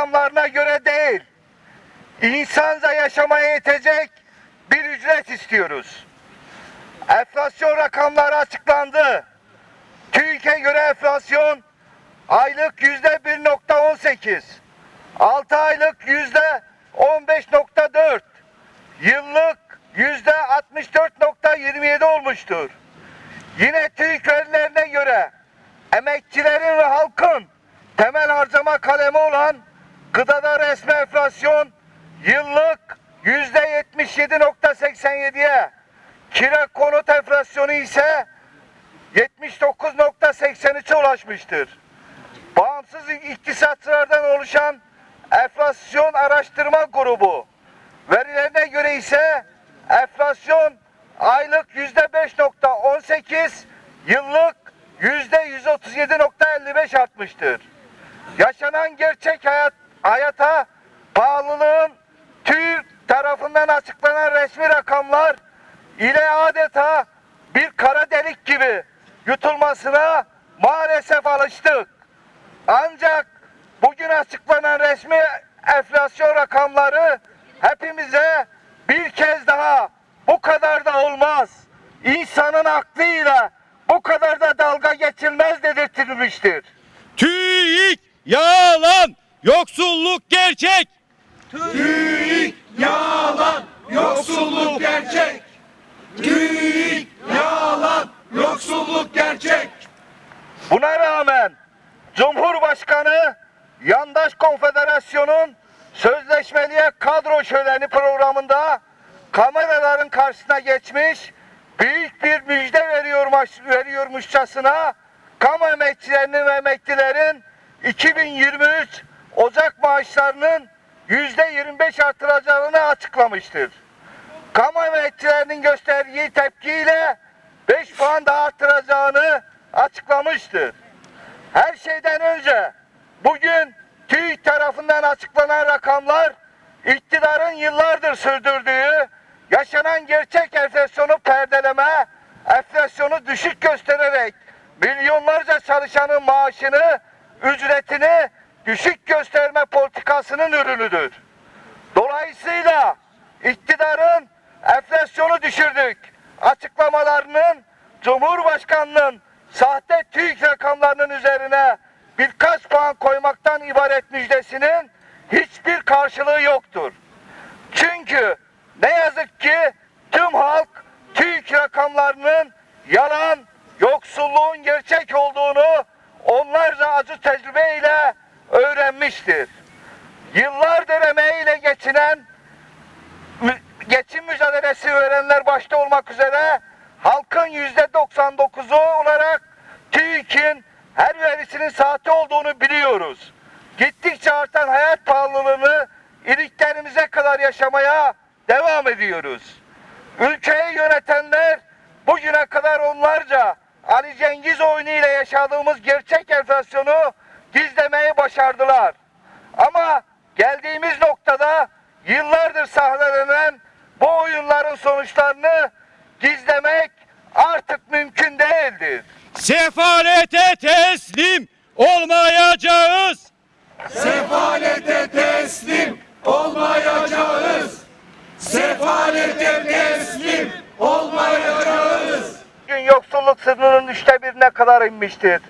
rakamlarına göre değil, insanca yaşamaya yetecek bir ücret istiyoruz. Enflasyon rakamları açıklandı. TÜİK'e göre enflasyon aylık yüzde 1.18, 6 aylık yüzde 15.4, yıllık yüzde 64.27 olmuştur. Yine TÜİK verilerine göre emekçilerin ve halkın temel harcama kalemi olan gıdada resmi enflasyon yıllık yüzde 77.87'ye, kira konut enflasyonu ise 79.83'e ulaşmıştır. Bağımsız iktisatçılardan oluşan enflasyon araştırma grubu verilerine göre ise enflasyon aylık yüzde 5.18, yıllık yüzde 137.55 artmıştır. Yaşanan gerçek hayat, hayata pahalılığın TÜİK tarafından açıklanan resmi rakamlar ile adeta bir kara delik gibi yutulmasına maalesef alıştık. Ancak bugün açıklanan resmi enflasyon rakamları hepimize bir kez daha bu kadar da olmaz. İnsanın aklıyla bu kadar da dalga geçilmez dedirtilmiştir. TÜİK yalan, yoksulluk gerçek. TÜİK yalan, yoksulluk gerçek. TÜİK yalan, yoksulluk gerçek. Buna rağmen Cumhurbaşkanı Yandaş Konfederasyon'un sözleşmeliye kadro şöleni programında kameraların karşısına geçmiş büyük bir müjde veriyormuş, veriyormuşçasına kamu emekçilerinin ve emeklilerin 2023 Ocak maaşlarının yüzde 25 artıracağını açıklamıştır. Kamu emekçilerinin gösterdiği tepkiyle 5 puan daha artıracağını açıklamıştır. Her şeyden önce bugün TÜİK tarafından açıklanan rakamlar iktidarın yıllardır sürdürdüğü yaşanan gerçek enflasyonu perdeleme, enflasyonu düşük göstererek milyonlarca çalışanın maaşını, ücretini düşük gösterme politikasının ürünüdür. Dolayısıyla iktidarın enflasyonu düşürdük açıklamalarının Cumhurbaşkanının sahte TÜİK rakamlarının üzerine birkaç puan koymaktan ibaret müjdesinin hiçbir karşılığı yoktur. Çünkü ne yazık ki tüm halk TÜİK rakamlarının yalan, yoksulluğun gerçek olduğunu onlarca acı tecrübeyle öğrenmiştir. Yıllardır emeğiyle geçinen geçim mücadelesi verenler başta olmak üzere halkın yüzde 99'u olarak TÜİK'in her verisinin sahte olduğunu biliyoruz. Gittikçe artan hayat pahalılığını iliklerimize kadar yaşamaya devam ediyoruz. Ülkeyi yönetenler bugüne kadar onlarca Ali Cengiz oyunu ile yaşadığımız gerçek enflasyonu gizlemeyi başardılar. Ama geldiğimiz noktada yıllardır sahnelenen bu oyunların sonuçlarını gizlemek artık mümkün değildir. Sefalete teslim olmayacağız. Sefalete teslim olmayacağız. Sefalete teslim olmayacağız. Bugün yoksulluk sınırının üçte birine kadar inmiştir.